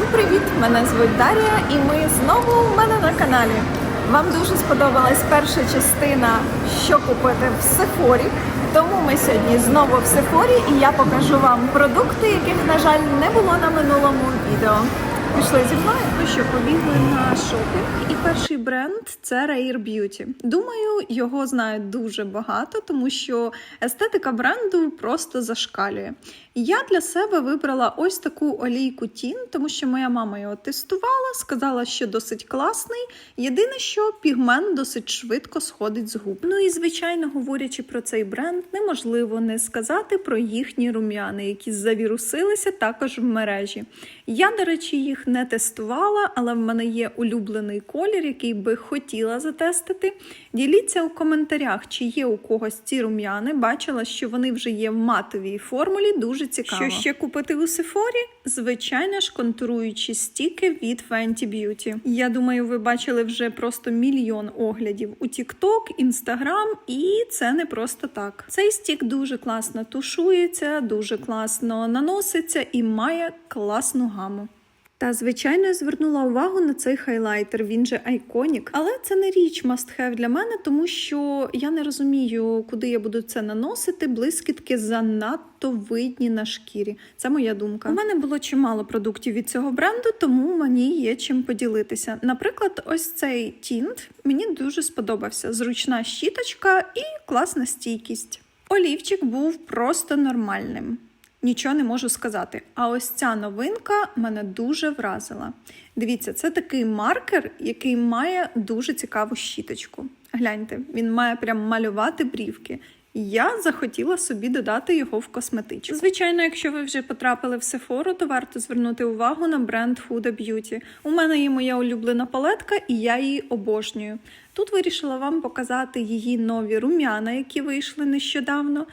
Всім привіт! Мене звуть Дар'я, і ми знову у мене на каналі. Вам дуже сподобалась перша частина, що купити в Сефорі. Тому ми сьогодні знову в Сефорі, і я покажу вам продукти, яких, на жаль, не було на минулому відео. Пішли зі мною. Ну що, побігли на шопінг. І перший бренд це Rare Beauty. Думаю, його знають дуже багато, тому що естетика бренду просто зашкалює. Я для себе вибрала ось таку олійку Тін, тому що моя мама його тестувала, сказала, що досить класний. Єдине, що пігмент досить швидко сходить з губ. Ну і звичайно, говорячи про цей бренд, неможливо не сказати про їхні рум'яни, які завірусилися також в мережі. Я, до речі, їх не тестувала, але в мене є улюблений колір, який би хотіла затестити. Діліться у коментарях, чи є у когось ці рум'яни. Бачила, що вони вже є в матовій формулі. Дуже цікаво. Що ще купити у Сефорі? Звичайно ж, контуруючі стіки від Fenty Beauty. Я думаю, ви бачили вже просто мільйон оглядів у TikTok, Instagram, і це не просто так. Цей стік дуже класно тушується, дуже класно наноситься і має класну гаму. Та, звичайно, я звернула увагу на цей хайлайтер, він же айконік. Але це не річ must have для мене, тому що я не розумію, куди я буду це наносити. Блискітки занадто видні на шкірі. Це моя думка. У мене було чимало продуктів від цього бренду, тому мені є чим поділитися. Наприклад, ось цей тінт мені дуже сподобався. Зручна щіточка і класна стійкість. Олівчик був просто нормальним. Нічого не можу сказати. А ось ця новинка мене дуже вразила. Дивіться, це такий маркер, який має дуже цікаву щіточку. Гляньте, він має прям малювати брівки. Я захотіла собі додати його в косметичку. Звичайно, якщо ви вже потрапили в Сефору, то варто звернути увагу на бренд Huda Beauty. У мене є моя улюблена палетка, і я її обожнюю. Тут вирішила вам показати її нові рум'яна, які вийшли нещодавно.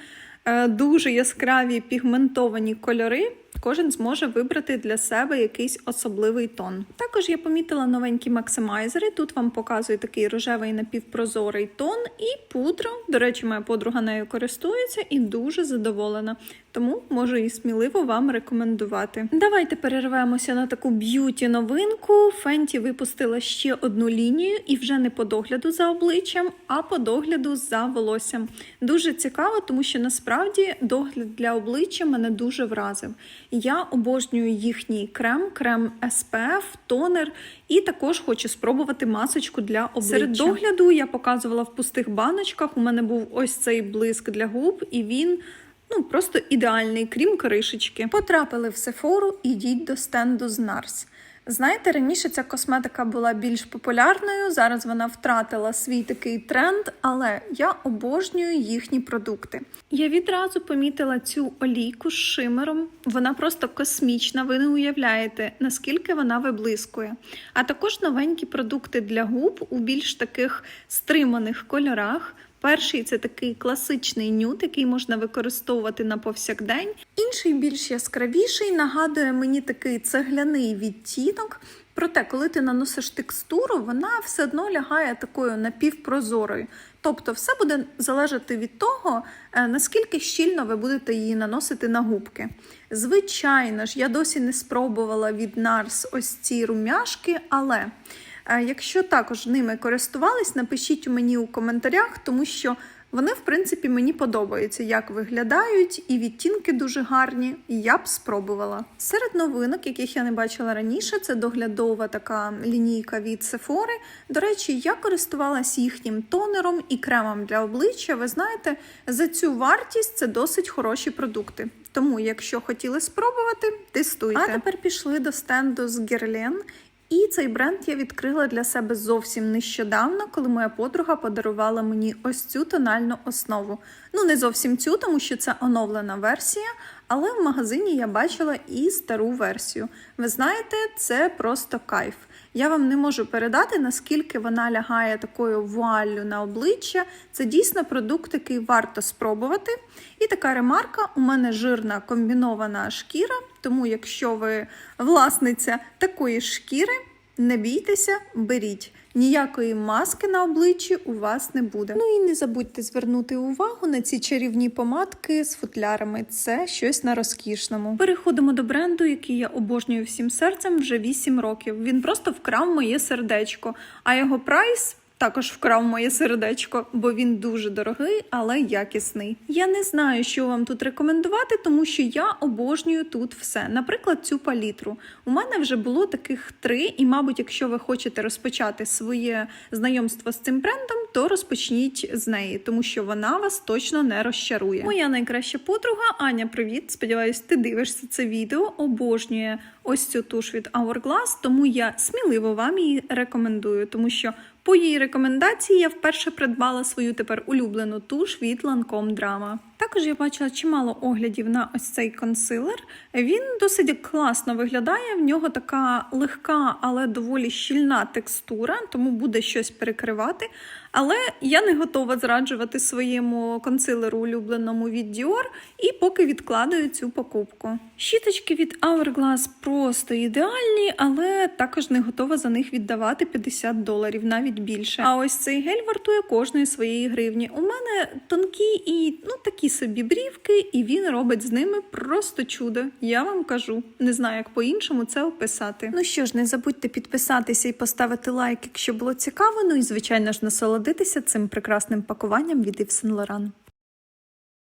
Е, дуже яскраві пігментовані кольори. Кожен зможе вибрати для себе якийсь особливий тон. Також я помітила новенькі максимайзери. Тут вам показую такий рожевий напівпрозорий тон і пудру. До речі, моя подруга нею користується і дуже задоволена. Тому можу і сміливо вам рекомендувати. Давайте перервемося на таку б'юті новинку. Фенті випустила ще одну лінію, і вже не по догляду за обличчям, а по догляду за волоссям. Дуже цікаво, тому що насправді догляд для обличчя мене дуже вразив. Я обожнюю їхній крем, крем SPF, тонер, і також хочу спробувати масочку для обличчя. Серед догляду я показувала в пустих баночках. У мене був ось цей блиск для губ, і він. Ну, просто ідеальний, крім кришечки. Потрапили в Сефору, ідіть до стенду з Нарс. Знаєте, раніше ця косметика була більш популярною, зараз вона втратила свій такий тренд, але я обожнюю їхні продукти. Я відразу помітила цю олійку з шимером. Вона просто космічна, ви не уявляєте, наскільки вона виблискує. А також новенькі продукти для губ у більш таких стриманих кольорах. Перший це такий класичний нюд, який можна використовувати на повсякдень. Інший більш яскравіший нагадує мені такий цегляний відтінок. Проте, коли ти наносиш текстуру, вона все одно лягає такою напівпрозорою. Тобто, все буде залежати від того, е, наскільки щільно ви будете її наносити на губки. Звичайно ж, я досі не спробувала від Nars ось ці румяшки, але. Якщо також ними користувались, напишіть мені у коментарях, тому що вони, в принципі, мені подобаються, як виглядають, і відтінки дуже гарні, і я б спробувала. Серед новинок, яких я не бачила раніше, це доглядова така лінійка від Sephora. До речі, я користувалась їхнім тонером і кремом для обличчя. Ви знаєте, за цю вартість це досить хороші продукти. Тому, якщо хотіли спробувати, тестуйте. А тепер пішли до стенду з Guerlain. І цей бренд я відкрила для себе зовсім нещодавно, коли моя подруга подарувала мені ось цю тональну основу. Ну, не зовсім цю, тому що це оновлена версія, але в магазині я бачила і стару версію. Ви знаєте, це просто кайф. Я вам не можу передати, наскільки вона лягає такою вуаллю на обличчя. Це дійсно продукт, який варто спробувати. І така ремарка: у мене жирна комбінована шкіра, тому якщо ви власниця такої шкіри, не бійтеся, беріть. ніякої маски на обличчі у вас не буде. Ну і не забудьте звернути увагу на ці чарівні помадки з футлярами. Це щось на розкішному. Переходимо до бренду, який я обожнюю всім серцем вже 8 років. Він просто вкрав моє сердечко, а його прайс. Також вкрав моє сердечко, бо він дуже дорогий, але якісний. Я не знаю, що вам тут рекомендувати, тому що я обожнюю тут все. Наприклад, цю палітру. У мене вже було таких три, і, мабуть, якщо ви хочете розпочати своє знайомство з цим брендом, то розпочніть з неї, тому що вона вас точно не розчарує. Моя найкраща подруга Аня, привіт! Сподіваюсь, ти дивишся це відео. Обожнює ось цю туш від Hourglass, тому я сміливо вам її рекомендую, тому що по її рекомендації я вперше придбала свою тепер улюблену туш від Lancome Drama. Також я бачила чимало оглядів на ось цей консилер. Він досить класно виглядає. В нього така легка, але доволі щільна текстура, тому буде щось перекривати. Але я не готова зраджувати своєму консилеру улюбленому від Dior і поки відкладаю цю покупку. Щіточки від Hourglass просто ідеальні, але також не готова за них віддавати 50 доларів, навіть більше. А ось цей гель вартує кожної своєї гривні. У мене тонкі і ну такі собі брівки, і він робить з ними просто чудо. Я вам кажу, не знаю, як по-іншому це описати. Ну що ж, не забудьте підписатися і поставити лайк, якщо було цікаво. Ну і звичайно ж насолодитися цим прекрасним пакуванням від Yves Saint Laurent.